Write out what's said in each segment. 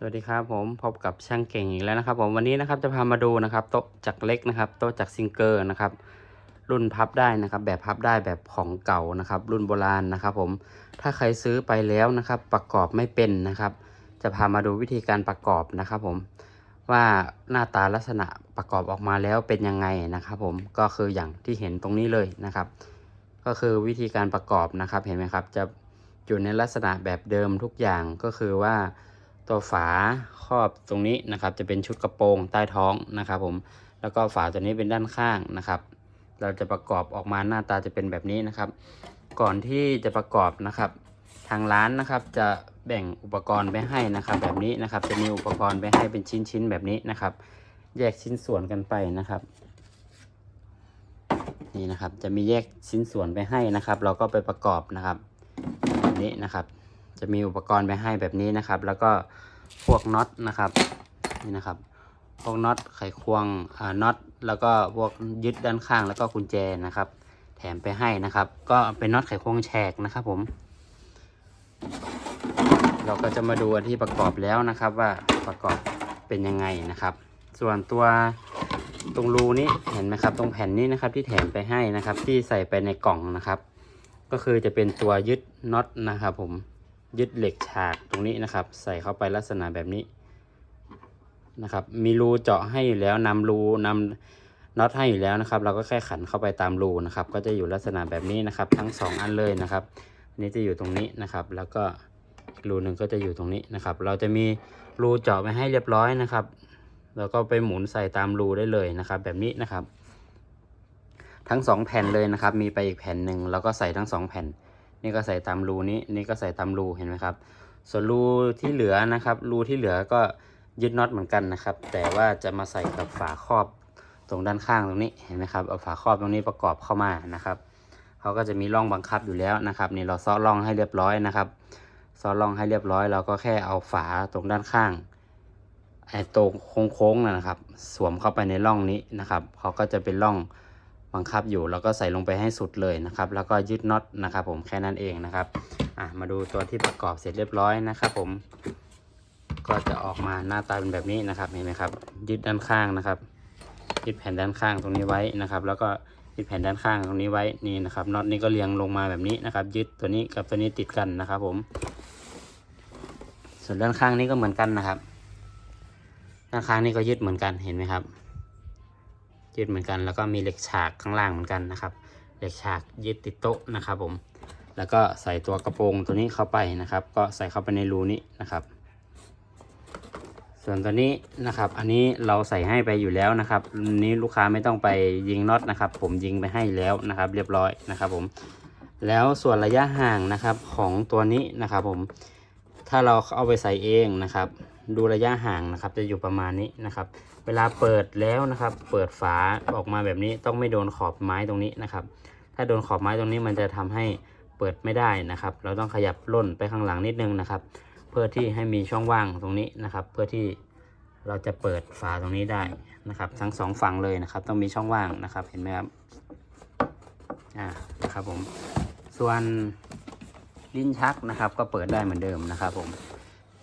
สวัสดีครับผมพบกับช่างเก่งอีกแล้วนะครับ ผมวันนี้นะครับจะพามาดูนะครับโต๊ะจากเล็กนะครับโต๊ะจากซิงเกอร์นะครับรุ่นพับได้นะครับ แบบพับได้แบบของเก่านะครับ รุ่นโบราณนะครับ ผมถ้าใครซื้อไปแล้วนะครับ ประกอบไม่เป็นนะครับ จะพามาดูวิธีการประกอบนะครับ ผมว่าหน้าตาลักษณะประกอบออกมาแล้วเป็นยังไงนะครับ ผมก็คืออย่างที่เห็นตรงนี้เลยนะครับ ก็คือวิธีการประกอบนะครับเห็นไหมครับ จะอยู่ในลักษณะแบบเดิมทุกอย่างก็คือว่า ตัวฝาครอบตรงนี้นะครับ จะเป็นชุดกระโปรงใต้ท้องนะครับผมแล้วก็ฝาตัวนี้เป็นด้านข้างนะครับ เราจะประกอบออกมาหน้าตาจะเป็นแบบนี้นะครับ ก่อนที่จะประกอบนะครับ ทางร้านนะครับจะแบ่งอุปกรณ์ไปให้นะครับ แบบนี้นะครับ จะมีอุปกรณ์ไปให้เป็นชิ้นๆแบบนี้นะครับ แยกชิ้นส่วนกันไปนะครับ นี่นะครับจะมีแยกชิ้นส่วนไปให้นะครับ เราก็ไปประกอบนะครับแบบนี้นะครับ จะมีอุปกรณ์ไปให้แบบนี้นะครับ แล้วก็พวกน็อตนะครับนี่นะครับ พวกน็อตไขควงอ่าน็อตแล้วก็พวกยึดด้านข้างแล้วก็กุญแจนะครับ แถมไปให้นะครับ ก็เป็นน็อตไขควงแฉกนะครับผม เราก็จะมาดูที่ประกอบแล้วนะครับ ว่าประกอบเป็นยังไงนะครับ ส่วนตัวตรงรูนี้เห็นไหมครับ ตรงแผ่นนี้นะครับที่แถมไปให้นะครับ ที่ใส่ไปในกล่องนะครับ ก็คือจะเป็นตัวยึดน็อตนะครับผม ยึดเหล็กฉากตรงนี้นะครับ ใส่เข้าไปลักษณะแบบนี้นะครับ มีรูเจาะให้อยู่แล้วนำรูนำน็อตให้อยู่แล้วนะครับ เราก็แค่ขันเข้าไปตามรูนะครับ ก็จะอยู่ลักษณะแบบนี้นะครับ ทั้งสองอันเลยนะครับอันนี้จะอยู่ตรงนี้นะครับ แล้วก็รูหนึ่งก็จะอยู่ตรงนี้นะครับ เราจะมีรูเจาะไว้ให้เรียบร้อยนะครับ แล้วก็ไปหมุนใส่ตามรูได้เลยนะครับ แบบนี้นะครับ ทั้งสองแผ่นเลยนะครับ มีไปอีกแผ่นหนึ่งแล้วก็ใส่ทั้งสองแผ่น นี่ก็ใส่ตามรูนี้นี่ก็ใส่ตามรูเห็นไหมครับ ส่วนรูที่เหลือนะครับ รูที่เหลือก็ยึดน็อตเหมือนกันนะครับ แต่ว่าจะมาใส่กับฝาครอบตรงด้านข้างตรงนี้เห็นไหมครับเอาฝาครอบตรงนี้ประกอบเข้ามานะครับเขาก็จะมีร่องบังคับอยู่แล้วนะครับนี่เราซ้อร่องให้เรียบร้อยนะครับซ้อร่องให้เรียบร้อยเราก็แค่เอาฝาตรงด้านข้างไอ้ตรงโค้งๆนะนะครับ สวมเข้าไปในร่องนี้นะครับเขาก็จะเป็นร่อง บังคับอยู่แล้วก็ใส่ลงไปให้สุดเลยนะครับ แล้วก็ยึดน็อตนะครับ ผมแค่นั้นเองนะครับอะมาดูตัวที่ประกอบเสร็จเรียบร้อยนะครับ ผม ก็จะออกมาหน้าตาเป็นแบบนี้นะครับเห็นไหมครับ ยึดด้านข้างนะครับยึดแผ่นด้านข้างตรงนี้ไว้นะครับ แล้วก็ยึดแผ่นด้านข้างตรงนี้ไว้นี่นะครับน็อตนี้ก็เรียงลงมาแบบนี้นะครับ ยึดตัวนี้กับตัวนี้ติดกันนะครับ ผม ส่วนด้านข้างนี้ก็เหมือนกันนะครับด้านข้างนี้ก็ยึดเหมือนกันเห็นไหมครับ ยึดเหมือนกัน แล้วก็มีเหล็กฉากข้างล่างเหมือนกันนะครับ เหล็กฉากยึดติดโต๊ะนะครับผม แล้วก็ใส่ตัวกระโปรงตัวนี้เข้าไปนะครับ ก็ใส่เข้าไปในรูนี้นะครับ ส่วนตัวนี้นะครับ อันนี้เราใส่ให้ไปอยู่แล้วนะครับอันนี้ลูกค้าไม่ต้องไปยิงน็อตนะครับ ผมยิงไปให้แล้วนะครับ เรียบร้อยนะครับผมแล้วส่วนระยะห่างนะครับของตัวนี้นะครับผมถ้าเราเอาไปใส่เองนะครับ ดูระยะห่างนะครับ จะอยู่ประมาณนี้นะครับ เวลาเปิดแล้วนะครับ เปิดฝาออกมาแบบนี้ต้องไม่โดนขอบไม้ตรงนี้นะครับ ถ้าโดนขอบไม้ตรงนี้มันจะทำให้เปิดไม่ได้นะครับ เราต้องขยับล่นไปข้างหลังนิดนึงนะครับ เพื่อที่ให้มีช่องว่างตรงนี้นะครับ เพื่อที่เราจะเปิดฝาตรงนี้ได้นะครับ ทั้งสองฝั่งเลยนะครับ ต้องมีช่องว่างนะครับ เห็นไหมครับอ่านะครับผม ส่วนลิ้นชักนะครับ ก็เปิดได้เหมือนเดิมนะครับผม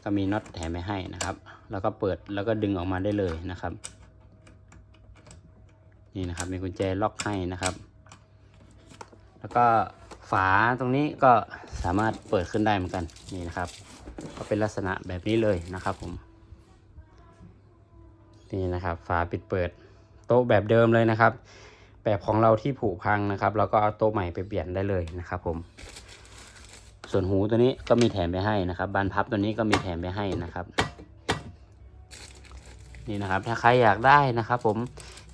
ก็มีน็อตแถมไปให้นะครับ แล้วก็เปิดแล้วก็ดึงออกมาได้เลยนะครับ นี่นะครับ มีกุญแจล็อกให้นะครับ แล้วก็ฝาตรงนี้ก็สามารถเปิดขึ้นได้เหมือนกันนี่นะครับ ก็เป็นลักษณะแบบนี้เลยนะครับผมนี่นะครับฝาปิดเปิดโต๊ะแบบเดิมเลยนะครับ แบบของเราที่ผุพังนะครับเราก็เอาโต๊ะใหม่ไปเปลี่ยนได้เลยนะครับผม ส่วนหูตัวนี้ก็มีแถมไปให้นะครับ บานพับตัวนี้ก็มีแถมไปให้นะครับ นี่นะครับ ถ้าใครอยากได้นะครับ ผม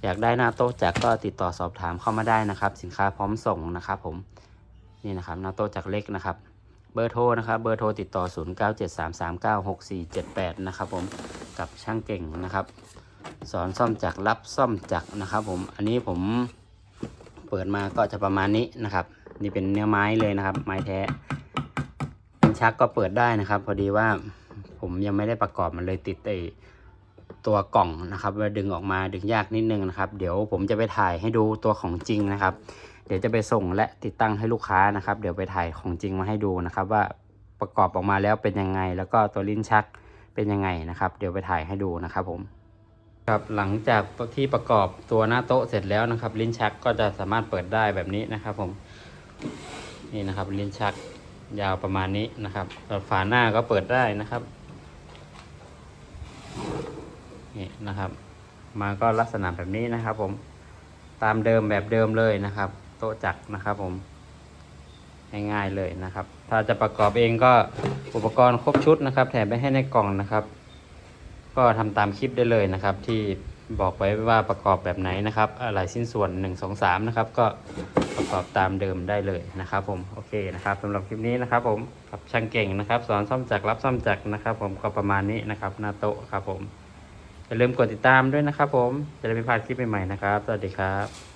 อยากได้หน้าโต๊ะจากรก็ติดต่อสอบถามเข้ามาได้นะครับ สินค้าพร้อมส่งนะครับ ผมนี่นะครับหน้าโต๊ะจากรเล็กนะครับ เบอร์โทรนะครับ เบอร์โทรติดต่อ 0973396478 นะครับ ผมกับช่างเก่งนะครับ สอนซ่อมจักรรับซ่อมจักรนะครับ ผมอันนี้ผมเปิดมาก็จะประมาณนี้นะครับ นี่เป็นเนื้อไม้เลยนะครับ ไม้แท้ ชักก็เปิดได้นะครับ พอดีว่าผมยังไม่ได้ประกอบมันเลยติดไอตัวกล่องนะครับว่าดึงออกมาดึงยากนิดนึงนะครับ เดี๋ยวผมจะไปถ่ายให้ดูตัวของจริงนะครับ เดี๋ยวจะไปส่งและติดตั้งให้ลูกค้านะครับ เดี๋ยวไปถ่ายของจริงมาให้ดูนะครับ ว่าประกอบออกมาแล้วเป็นยังไง แล้วก็ตัวลิ้นชักเป็นยังไงนะครับ เดี๋ยวไปถ่ายให้ดูนะครับผมครับหลังจากที่ประกอบตัวหน้าโต๊ะเสร็จแล้วนะครับ ลิ้นชักก็จะสามารถเปิดได้แบบนี้นะครับ ผมนี่นะครับ ลิ้นชัก ยาวประมาณนี้นะครับฝาหน้าก็เปิดได้นะครับนี่นะครับ มาก็ลักษณะแบบนี้นะครับ ผมตามเดิมแบบเดิมเลยนะครับ โต๊ะจักรนะครับ ผมง่ายๆเลยนะครับ ถ้าจะประกอบเองก็อุปกรณ์ครบชุดนะครับ แถมไปให้ในกล่องนะครับ ก็ทำตามคลิปได้เลยนะครับ ที่ บอกไว้ว่าประกอบแบบไหนนะครับ อะไรชิ้นส่วน 1 2 3 นะครับ ก็ประกอบตามเดิมได้เลยนะครับผมโอเคนะครับสำหรับคลิปนี้นะครับผมกับช่างเก่งนะครับ สอนซ่อมจักรรับซ่อมจักรนะครับ ผมก็ประมาณนี้นะครับหน้าโต๊ะครับผมอย่าลืมกดติดตามด้วยนะครับ ผมจะได้ไม่พลาดคลิปใหม่ๆนะครับสวัสดีครับ